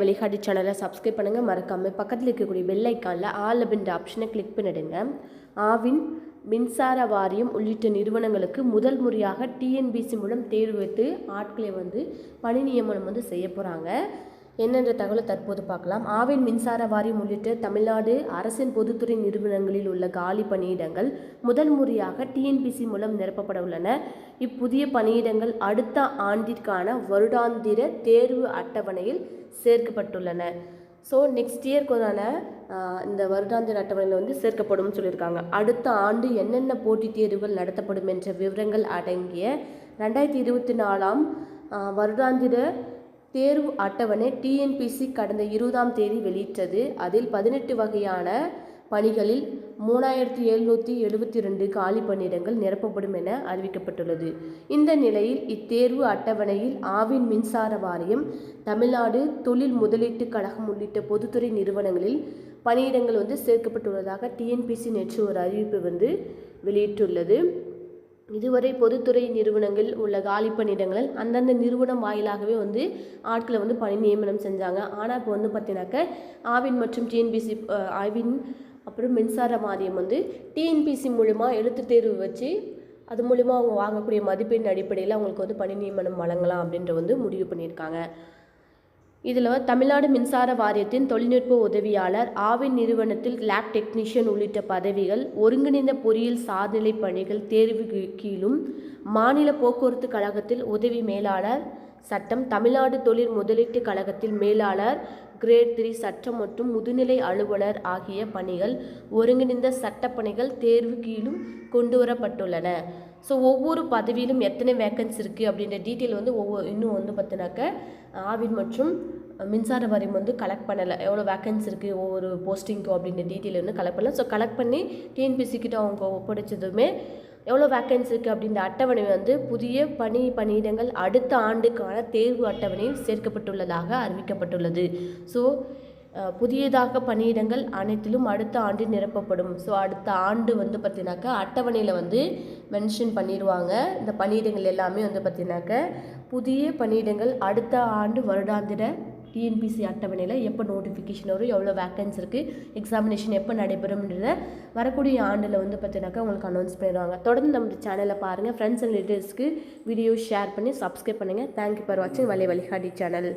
வழிகாட்டி சேனலை சப்ஸ்கிரைப் பண்ணுங்கள் மறக்காமல் பக்கத்தில் இருக்கக்கூடிய பெல் ஐக்கானில் ஆல் அப்படின்ற ஆப்ஷனை கிளிக் பண்ணிடுங்க. ஆவின் மின்சார வாரியம் உள்ளிட்ட நிறுவனங்களுக்கு முதல் முறையாக டிஎன்பிசி மூலம் தேர்வு வைத்து ஆட்களை வந்து பணி நியமனம் வந்து செய்ய போகிறாங்க என்னென்ற தகவலை தற்போது பார்க்கலாம். ஆவின் மின்சார வாரியம் உள்ளிட்ட தமிழ்நாடு அரசின் பொதுத்துறை நிறுவனங்களில் உள்ள காலி பணியிடங்கள் முதல் முறையாக டிஎன்பிசி மூலம் நிரப்பப்பட உள்ளன. இப்புதிய பணியிடங்கள் அடுத்த ஆண்டிற்கான வருடாந்திர தேர்வு அட்டவணையில் சேர்க்கப்பட்டுள்ளன. ஸோ நெக்ஸ்ட் இயர்க்குதான இந்த வருடாந்திர அட்டவணையில் வந்து சேர்க்கப்படும் சொல்லியிருக்காங்க. அடுத்த ஆண்டு என்னென்ன போட்டித் தேர்வுகள் நடத்தப்படும் என்ற விவரங்கள் அடங்கிய ரெண்டாயிரத்தி இருபத்தி நாலாம் வருடாந்திர தேர்வு அட்டவணை டிஎன்பிசி கடந்த இருபதாம் தேதி வெளியிட்டது. அதில் பதினெட்டு வகையான பணிகளில் மூணாயிரத்தி எழுநூற்றி எழுபத்தி ரெண்டு காலி பணியிடங்கள் நிரப்பப்படும் என அறிவிக்கப்பட்டுள்ளது. இந்த நிலையில் இத்தேர்வு அட்டவணையில் ஆவின் மின்சார வாரியம் தமிழ்நாடு தொழில் முதலீட்டு கழகம் உள்ளிட்ட பொதுத்துறை நிறுவனங்களில் பணியிடங்கள் வந்து சேர்க்கப்பட்டுள்ளதாக டிஎன்பிசி நேற்று ஒரு அறிவிப்பு வந்து வெளியிட்டுள்ளது. இதுவரை பொதுத்துறை நிறுவனங்கள் உள்ள காலி பணியிடங்கள் அந்தந்த நிறுவனம் வாயிலாகவே வந்து ஆட்களை வந்து பணி நியமனம் செஞ்சாங்க. ஆனால் இப்போ வந்து பார்த்தீங்கன்னாக்க ஆவின் மற்றும் டிஎன்பிசி ஆவின் அப்புறம் மின்சார மாதியம் வந்து டிஎன்பிசி மூலிமா எழுத்து தேர்வு வச்சு அது மூலிமா அவங்க வாங்கக்கூடிய மதிப்பெண் அடிப்படையில் அவங்களுக்கு வந்து பணி நியமனம் வழங்கலாம் அப்படின்ற வந்து முடிவு பண்ணியிருக்காங்க. இதில் தமிழ்நாடு மின்சார வாரியத்தின் தொழில்நுட்ப உதவியாளர் ஆவின் நிறுவனத்தில் லேப் டெக்னீஷியன் உள்ளிட்ட பதவிகள் ஒருங்கிணைந்த பொறியியல் சார்நிலை பணிகள் தேர்வு கீழும் மாநில போக்குவரத்து கழகத்தில் உதவி மேலாளர் சட்டம் தமிழ்நாடு தொழில் முதலீட்டு கழகத்தில் மேலாளர் கிரேட் த்ரீ சட்டம் மற்றும் முதுநிலை அலுவலர் ஆகிய பணிகள் ஒருங்கிணைந்த சட்டப்பணிகள் தேர்வு கீழும் கொண்டுவரப்பட்டுள்ளன ஸோ ஒவ்வொரு பதவியிலும் எத்தனை வேக்கன்ஸ் இருக்குது அப்படின்ற டீட்டெயில் வந்து ஒவ்வொரு இன்னும் வந்து பார்த்தினாக்க ஆவின் மற்றும் மின்சார வாரியம் வந்து கலெக்ட் பண்ணலை. எவ்வளோ வேக்கன்ஸ் இருக்குது ஒவ்வொரு போஸ்டிங்க்கும் அப்படின்ற டீட்டெயில் வந்து கலெக்ட் பண்ணல. ஸோ கலெக்ட் பண்ணி டிஎன்பிசி கிட்ட அவங்க ஒப்படைச்சதுமே எவ்வளோ வேக்கன்ஸ் இருக்குது அப்படின்ற அட்டவணை வந்து புதிய பணி பணியிடங்கள் அடுத்த ஆண்டுக்கான தேர்வு அட்டவணையில் சேர்க்கப்பட்டுள்ளதாக அறிவிக்கப்பட்டுள்ளது. ஸோ புதியதாக பணியிடங்கள் அனைத்திலும் அடுத்த ஆண்டு நிரப்பப்படும். ஸோ அடுத்த ஆண்டு வந்து பார்த்தீங்கன்னாக்கா அட்டவணையில் வந்து மென்ஷன் பண்ணிடுவாங்க இந்த பணியிடங்கள் எல்லாமே வந்து பார்த்தீங்கன்னாக்க புதிய பணியிடங்கள் அடுத்த ஆண்டு வருடாந்திர டிஎன்பிசி அட்டவணையில் எப்போ நோட்டிஃபிகேஷன் வரும் எவ்வளோ வேக்கன்ஸ் இருக்குது எக்ஸாமினேஷன் எப்போ நடைபெறும்ன்றத வரக்கூடிய ஆண்டில் வந்து பார்த்தீங்கன்னாக்கா உங்களுக்கு அனௌன்ஸ் பண்ணிடுவாங்க தொடர்ந்து நம்ம சேனலை பாருங்கள் ஃப்ரெண்ட்ஸ் அண்ட் ரிலேட்டிவ்ஸ்க்கு வீடியோ ஷேர் பண்ணி சப்ஸ்கிரைப் பண்ணுங்கள் தேங்க்யூ ஃபார் வாட்சிங் வலை வழிகாட்டி சேனல்